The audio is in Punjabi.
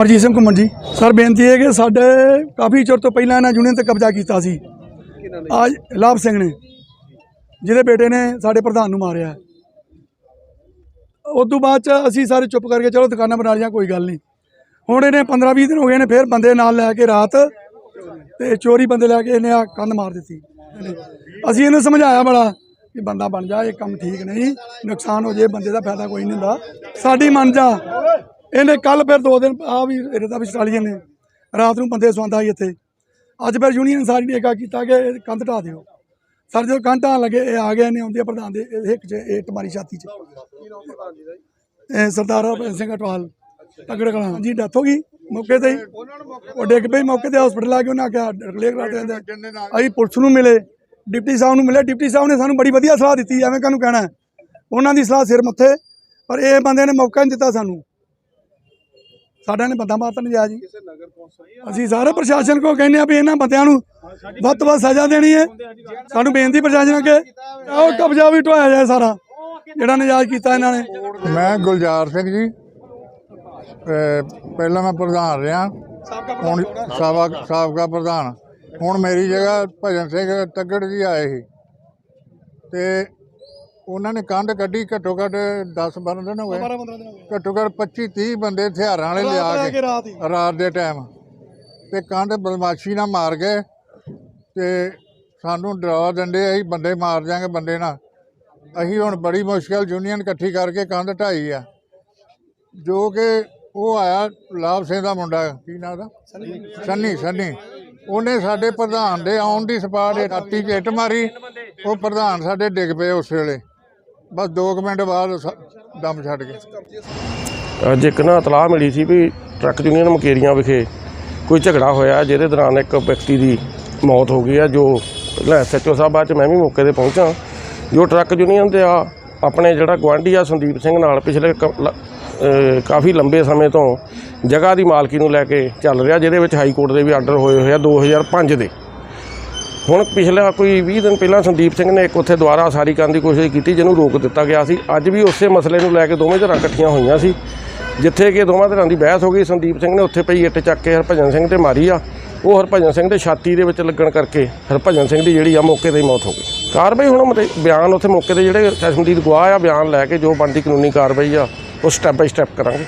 ਹਰਜੀਤ ਸਿੰਘ ਘੁੰਮਣ ਜੀ। ਸਰ, ਬੇਨਤੀ ਹੈ ਕਿ ਸਾਡੇ ਕਾਫੀ ਚਿਰ ਤੋਂ ਪਹਿਲਾਂ ਇਹਨਾਂ ਯੂਨੀਅਨ ਤੇ ਕਬਜ਼ਾ ਕੀਤਾ ਸੀ। ਅੱਜ ਲਾਭ ਸਿੰਘ ਨੇ, ਜਿਹਦੇ ਬੇਟੇ ਨੇ ਸਾਡੇ ਪ੍ਰਧਾਨ ਨੂੰ ਮਾਰਿਆ। ਉਸ ਤੋਂ ਬਾਅਦ ਚ ਅਸੀਂ ਸਾਰੇ ਚੁੱਪ ਕਰਕੇ ਚਲੋ ਦੁਕਾਨਾਂ ਬਣਾ ਲਈਆਂ, ਕੋਈ ਗੱਲ ਨਹੀਂ। ਹੁਣ ਇਹਨੇ 15 20 ਦਿਨ ਹੋ ਗਏ ਨੇ, ਫਿਰ ਬੰਦੇ ਨਾਲ ਲੈ ਕੇ ਰਾਤ ਤੇ ਚੋਰੀ ਬੰਦੇ ਲੈ ਕੇ ਇਹਨੇ ਆ ਕੰਧ ਮਾਰ ਦਿੱਤੀ। ਅਸੀਂ ਇਹਨੂੰ ਸਮਝਾਇਆ ਬੜਾ ਕਿ ਬੰਦਾ ਬਣ ਜਾ, ਇਹ ਕੰਮ ਠੀਕ ਨਹੀਂ, ਨੁਕਸਾਨ ਹੋ ਜੇ, ਬੰਦੇ ਦਾ ਫਾਇਦਾ ਕੋਈ ਨਹੀਂ ਹੁੰਦਾ। ਸਾਡੀ ਮੰਨ ਜਾ ਇਹਨੇ ਕੱਲ ਫਿਰ ਦੋ ਦਿਨ ਆ ਵੀ ਰੇਤਾ ਦਾ ਵੀ ਨੇ ਰਾਤ ਨੂੰ ਬੰਦੇ ਸੌਂਦਾ ਸੀ ਇੱਥੇ। ਅੱਜ ਫਿਰ ਯੂਨੀਅਨ ਸਾਰੀ ਨੇ ਏਕਾ ਕੀਤਾ ਕਿ ਇਹ ਕੰਧ ਢਾ ਦਿਓ। ਸਰ, ਜਦੋਂ ਕੰਧ ਢਾਣ ਲੱਗੇ, ਇਹ ਆ ਗਏ ਨੇ ਆਉਂਦੇ ਪ੍ਰਧਾਨ ਦੇ ਹਿੱਕ 'ਚ, ਇਹ ਟਮਾਰੀ ਛਾਤੀ 'ਚ। ਇਹ ਸਰਦਾਰ ਭਗਤ ਸਿੰਘ ਅਟਵਾਲ ਤਗੜ ਕਲਾਂ ਜੀ ਡੈਥ ਹੋ ਗਈ ਮੌਕੇ ਤੇ ਹੀ। ਉਹ ਡਿੱਗ ਪਈ ਮੌਕੇ ਤੇ ਹਸਪੀਟਲ ਆ ਕੇ ਉਹਨਾਂ ਆਖਿਆ ਕਲੀਅਰ ਕਰਾ ਦਿੰਦੇ ਅਸੀਂ ਪੁਲਿਸ ਨੂੰ ਮਿਲੇ, ਡਿਪਟੀ ਸਾਹਿਬ ਨੂੰ ਮਿਲੇ। ਡਿਪਟੀ ਸਾਹਿਬ ਨੇ ਸਾਨੂੰ ਬੜੀ ਵਧੀਆ ਸਲਾਹ ਦਿੱਤੀ, ਐਵੇਂ ਕਾਹਨੂੰ ਕਹਿਣਾ ਉਹਨਾਂ ਦੀ ਸਲਾਹ ਸਿਰ ਮੱਥੇ, ਪਰ ਇਹ ਬੰਦੇ ਨੇ ਮੌਕਾ ਨਹੀਂ ਦਿੱਤਾ ਸਾਨੂੰ। ਸਾਡਾ ਨੇ ਬੰਦਾ ਮਾਰਤਾ ਨਜਾਇਜ਼ ਜੀ। ਅਸੀਂ ਸਾਰੇ ਪ੍ਰਸ਼ਾਸਨ ਕੋ ਕਹਿੰਦੇ ਆ ਵੀ ਇਹਨਾਂ ਬੰਦਿਆਂ ਨੂੰ ਵੱਧ ਤੋਂ ਵੱਧ ਸਜ਼ਾ ਦੇਣੀ ਹੈ। ਸਾਨੂੰ ਬੇਨਤੀ ਪ੍ਰਸ਼ਾਸਨ ਅੱਗੇ ਉਹ ਕਬਜ਼ਾ ਵੀ ਢੋਇਆ ਜਾਏ ਸਾਰਾ। ਜਿਹੜਾ ਨਜਾਇਜ਼ ਕੀਤਾ ਇਹਨਾਂ ਨੇ। ਮੈਂ ਗੁਲਜ਼ਾਰ ਸਿੰਘ ਜੀ। ਪਹਿਲਾਂ ਮੈਂ ਪ੍ਰਧਾਨ ਰਿਹਾ। ਹੁਣ ਸਾਬਕਾ ਸਾਬਕਾ ਪ੍ਰਧਾਨ। ਹੁਣ ਮੇਰੀ ਜਗ੍ਹਾ ਭਜਨ ਸਿੰਘ ਤੱਗੜ ਜੀ ਆਏ ਸੀ। ਤੇ ਉਹਨਾਂ ਨੇ ਕੰਧ ਕੱਢੀ ਘੱਟੋ ਘੱਟ 10 12 ਦਿਨ ਹੋ ਗਏ। 12 15 ਦਿਨ ਹੋ ਗਏ। ਘੱਟੋ ਘੱਟ 25 30 ਬੰਦੇ ਹਥਿਆਰਾਂ ਵਾਲੇ ਲਿਆ ਕੇ ਰਾਤ ਹੀ। ਰਾਤ ਦੇ ਟਾਈਮ। ਤੇ ਕੰਧ ਬਦਮਾਸ਼ੀ ਨਾਲ ਮਾਰ ਗਏ ਤੇ ਸਾਨੂੰ ਡਰਾ ਦਿੰਦੇ ਅਸੀਂ ਬੰਦੇ ਮਾਰ ਜਾਾਂਗੇ ਬੰਦੇ ਨਾਲ। ਅਸੀਂ ਹੁਣ ਬੜੀ ਮੁਸ਼ਕਲ ਯੂਨੀਅਨ ਇਕੱਠੀ ਕਰਕੇ ਕੰਧ ਢਾਈ ਆ। ਜੋ ਕਿ ਉਹ ਆਇਆ ਲਾਭ ਸਿੰਘ ਦਾ ਮੁੰਡਾ ਕੀ ਨਾਂ ਦਾ ਸੰਨੀ। ਸੰਨੀ ਉਹਨੇ ਸਾਡੇ ਪ੍ਰਧਾਨ ਦੇ ਆਉਣ ਦੀ ਸਪਾਟ ਰਾਤੀ 'ਚ ਇੱਟ ਮਾਰੀ ਉਹ ਪ੍ਰਧਾਨ ਸਾਡੇ ਡਿੱਗ ਪਏ ਉਸ ਵੇਲੇ। ਬਸ 2 ਮਿੰਟ ਬਾਅਦ ਸ- ਦਮ ਛੱਡ ਗਏ। ਅੱਜ ਇੱਕ ਨਾ ਇਤਲਾਹ ਮਿਲੀ ਸੀ ਵੀ ਟਰੱਕ ਯੂਨੀਅਨ ਮਕੇਰੀਆਂ ਵਿਖੇ ਕੋਈ ਝਗੜਾ ਹੋਇਆ, ਜਿਹਦੇ ਦੌਰਾਨ ਇੱਕ ਵਿਅਕਤੀ ਦੀ ਮੌਤ ਹੋ ਗਈ ਹੈ, ਜੋ ਪਹਿਲਾਂ ਐਸਐਚਓ ਸਾਹਿਬ ਬਾਅਦ ਚ ਮੈਂ ਵੀ ਮੌਕੇ ਤੇ ਪਹੁੰਚਾ। ਜੋ ਟਰੱਕ ਯੂਨੀਅਨ ਦੇ ਆ, ਆਪਣੇ ਜਿਹੜਾ ਗੁਆਂਢੀ ਆ ਸੰਦੀਪ ਸਿੰਘ ਨਾਲ ਪਿਛਲੇ ਕ- ਲ- ਅਹ ਕਾਫੀ ਲੰਬੇ ਸਮੇਂ ਤੋਂ ਜਗ੍ਹਾ ਦੀ ਮਾਲਕੀ ਨੂੰ ਲੈ ਕੇ ਚੱਲ ਰਿਹਾ, ਜਿਹਦੇ ਵਿੱਚ ਹਾਈ ਕੋਰਟ ਦੇ ਵੀ ਆਰਡਰ ਹੋਏ ਹੋਏ ਆ 2005 ਦੇ। ਹੁਣ ਪਿਛਲਾ ਕੋਈ 20 ਦਿਨ ਪਹਿਲਾਂ ਸੰਦੀਪ ਸਿੰਘ ਨੇ ਇੱਕ ਉੱਥੇ ਦੁਬਾਰਾ ਸਾਰੀ ਕਰਨ ਦੀ ਕੋਸ਼ਿਸ਼ ਕੀਤੀ, ਜਿਹਨੂੰ ਰੋਕ ਦਿੱਤਾ ਗਿਆ ਸੀ। ਅੱਜ ਵੀ ਉਸੇ ਮਸਲੇ ਨੂੰ ਲੈ ਕੇ ਦੋਵੇਂ ਧਿਰਾਂ ਇਕੱਠੀਆਂ ਹੋਈਆਂ ਸੀ। ਜਿੱਥੇ ਕਿ ਦੋਵਾਂ ਧਿਰਾਂ ਦੀ ਬਹਿਸ ਹੋ ਗਈ, ਸੰਦੀਪ ਸਿੰਘ ਨੇ ਉੱਥੇ ਪਈ ਇੱਟ ਚੱਕ ਕੇ ਹਰਭਜਨ ਸਿੰਘ ਤੇ ਮਾਰੀ ਆ। ਉਹ ਹਰਭਜਨ ਸਿੰਘ ਦੇ ਛਾਤੀ ਦੇ ਵਿੱਚ ਲੱਗਣ ਕਰਕੇ ਹਰਭਜਨ ਸਿੰਘ ਦੀ ਜਿਹੜੀ ਆ ਮੌਕੇ ਤੇ ਹੀ ਮੌਤ ਹੋ ਗਈ। ਕਾਰਵਾਈ ਹੁਣ ਮਤਲਬ ਬਿਆਨ ਉੱਥੇ ਮੌਕੇ ਤੇ ਜਿਹੜੇ ਚਸ਼ਮਦੀਦ ਗਵਾਹ ਆ, ਬਿਆਨ ਲੈ ਕੇ ਜੋ ਬਣਦੀ ਕਾਨੂੰਨੀ ਕਾਰਵਾਈ ਆ, ਉਹ ਸਟੈਪ ਬਾਈ ਸਟੈਪ ਕਰਾਂਗੇ।